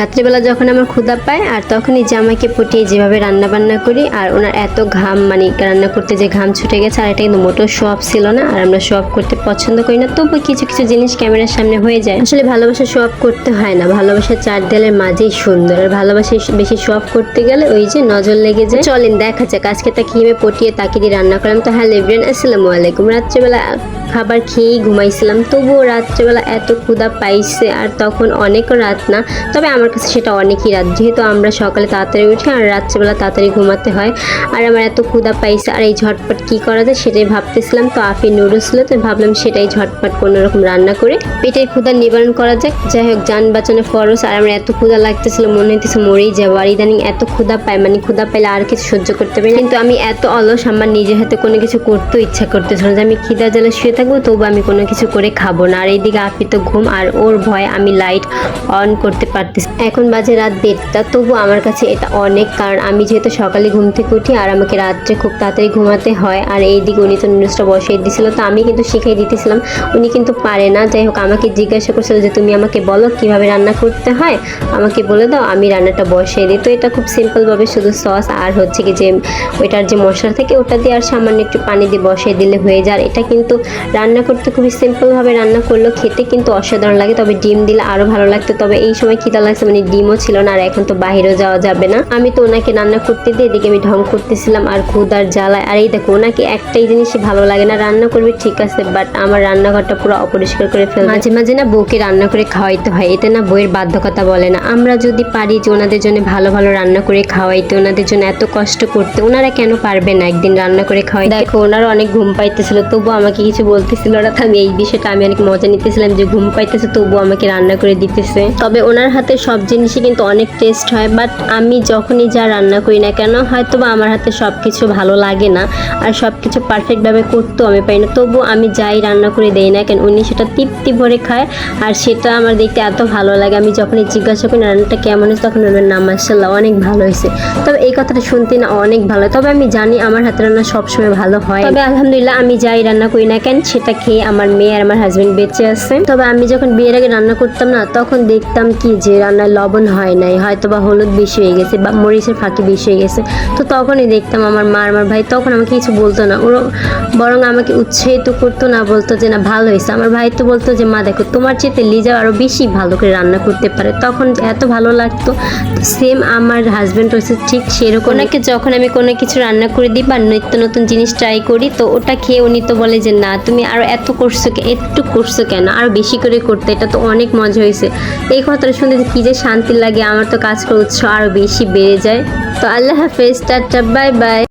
রাত্রিবেলা যখন আমার ক্ষুধা পায়, আর তখনই জামাইকে পটিয়ে যেভাবে রান্না বান্না করি, আর ওনার এত ঘাম মানে রান্না করতে যে ঘাম ছুটে গেছে, আর এটা কিন্তু মোটেও শপ ছিল না, আর আমরা শপ করতে পছন্দ করি না। তবু কিছু কিছু জিনিস ক্যামেরার সামনে হয়ে যায়। আসলে ভালোবাসা শপ করতে হয় না। ভালোবাসা চার দেয়ালের মাঝেই সুন্দর। আর ভালোবাসা বেশি শপ করতে গেলে ওই যে নজর লেগে যায়। চলেন, দেখা যাক আজকে তা কীভাবে পটিয়ে তাকে দিয়ে রান্না করলাম। তো হ্যালো এভরিয়ান আসসালামু আলাইকুম। রাত্রেবেলা খাবার খেয়েই ঘুমাইছিলাম। তবুও রাত্রেবেলা এত ক্ষুধা পাইছে আর তখন অনেকও রাত না, তবে আমার কাছে সেটা অনেকই রাত। যেহেতু আমরা সকালে তাড়াতাড়ি উঠি আর রাত্রেবেলা তাড়াতাড়ি ঘুমাতে হয় আর আমার এত ক্ষুধা পাইছে আর এই ঝটপট কি করা যায় সেটাই ভাবতেছিলাম। তো আফি নুডলস ছিল তো ভাবলাম সেটাই ঝটপট কোনো রকম রান্না করে পেটের ক্ষুধা নিবারণ করা যাক। যাই হোক, যান বাঁচানো ফরস আর আমার এত ক্ষুধা লাগতেছিল, মনে হইতেছে মরেই যাব আর ইদানিং এত ক্ষুধা পায় মানে ক্ষুধা পাইলে আর কিছু সহ্য করতে পারি। কিন্তু আমি এত অলস, আমার নিজের হাতে কোনো কিছু করতেও ইচ্ছা করতেছিল যে আমি খিদা জ্বালা শুয়ে থাকব, তবু আমি কোনো কিছু করে খাব না। আর এইদিকে আপি তো ঘুম, আর ওর ভয় আমি লাইট অন করতে পারতেছি এখন বাজে রাত দেড়টা, তবু আমার কাছে এটা অনেক, কারণ আমি যেহেতু সকালে ঘুম থেকে উঠি, আর আমাকে রাত্রে খুব তাড়াতাড়ি ঘুমাতে হয়, আর এইদিকে উনি তো নুডলসটা বসিয়ে দিয়েছিল তো আমি কিন্তু শিখিয়ে দিতেছিলাম। উনি কিন্তু পারে না। যাই হোক, আমাকে জিজ্ঞাসা করছিল যে, তুমি আমাকে বলো কীভাবে রান্না করতে হয়? আমাকে বলে দাও, আমি রান্নাটা বসিয়ে দিই। তো এটা খুব সিম্পলভাবে শুধু সস আর হচ্ছে কি যে, ওইটার যে মশলা থাকে, ওটা দিয়ে আর সামান্য একটু পানি দিয়ে বসিয়ে দিলে হয়ে যায়। এটা কিন্তু রান্না করতে খুবই সিম্পলভাবে রান্না করলেও খেতে কিন্তু অসাধারণ লাগে তবে ডিম দিলে আরও ভালো লাগতো। তবে এই সময় খিদা লাগছে মানে ডিমও ছিল না আর এখন তো বাহিরেও যাওয়া যাবে না। আমি তো ওনাকে রান্না করতে দিয়ে এদিকে আমি ঢং করতেছিলাম আর ক্ষুদার জ্বালায় আর এই দেখো ওনাকে একটাই জিনিসই ভালো লাগে না রান্না করবে ঠিক আছে বাট আমার রান্নাঘরটা পুরো অপরিষ্কার করে ফেলবে। মাঝে মাঝে না বউকে রান্না করে খাওয়াইতে হয় এতে না বইয়ের বাধ্যকতা বলে না। আমরা যদি পারি যে ওনাদের জন্য ভালো ভালো রান্না করে খাওয়াইতে ওনাদের জন্য এত কষ্ট করতে ওনারা কেন পারবে না একদিন রান্না করে খাওয়াই দেখো ওনারা অনেক ঘুম পাইতেছিল তবু আমাকে কিছু বলতেছিল ওরা আমি এই বিষয়টা আমি অনেক মজা নিতেছিলাম যে ঘুম পাইতেছে তবু আমাকে রান্না করে দিতেছে। তবে ওনার হাতে সব জিনিসই কিন্তু অনেক টেস্ট হয় বাট আমি যখনই যা রান্না করি না কেন হয়তো বা আমার হাতে সব কিছু ভালো লাগে না, আর সব কিছু পারফেক্টভাবে করতেও আমি পারি না। তবু আমি যাই রান্না করে দেই না কেন, উনি সেটা তৃপ্তি ভরে খায়, আর সেটা আমার দেখতে এত ভালো লাগে। আমি যখনই জিজ্ঞাসা করি, রান্নাটা কেমন হয়েছে? তখন বলবেন না মার্শাল্লাহ অনেক ভালো হয়েছে। তবে এই কথাটা শুনতে না অনেক ভালো তবে আমি জানি আমার হাতে রান্না সবসময় ভালো হয়। তবে আলহামদুলিল্লাহ, আমি যাই রান্না করি না কেন সেটা খেয়ে আমার মেয়ে আর আমার হাজবেন্ড বেঁচে আছে। তবে আমি যখন বিয়ের আগে রান্না করতাম না, তখন দেখতাম কি যে রান্নায় লবণ হয় নাই হয়তো বা হলুদ বেশি হয়ে গেছে বা মরিচের ফাঁকি বেশি হয়ে গেছে। তো তখনই দেখতাম আমার মা আমার ভাই তখন আমাকে কিছু বলতো না। ওরা বরং আমাকে উৎসাহিত করতো না, বলতো যে, না, ভালো হয়েছে। আমার ভাই তো বলতো যে, মা, দেখো, তোমার চেয়ে লিজা আরও বেশি ভালো করে রান্না করতে পারে। তখন এত ভালো লাগতো। সেম আমার হাজব্যান্ড হয়েছে, ঠিক সেরকম ওনাকে যখন আমি কোনো কিছু রান্না করে দিই বা নিত্য নতুন জিনিস ট্রাই করি, তো ওটা খেয়ে উনি তো বলে যে, না তুমি আরও এত করছ একটু করছ কেন? আরও বেশি করে করতে, এটা তো অনেক মজা হয়েছে। এই কথাটা শুনে কী যে শান্তি লাগে, আমার তো কাজ করার উৎস আরও বেশি বেড়ে যায়। তো আল্লাহ হাফেজ, টাটা, বাই বাই।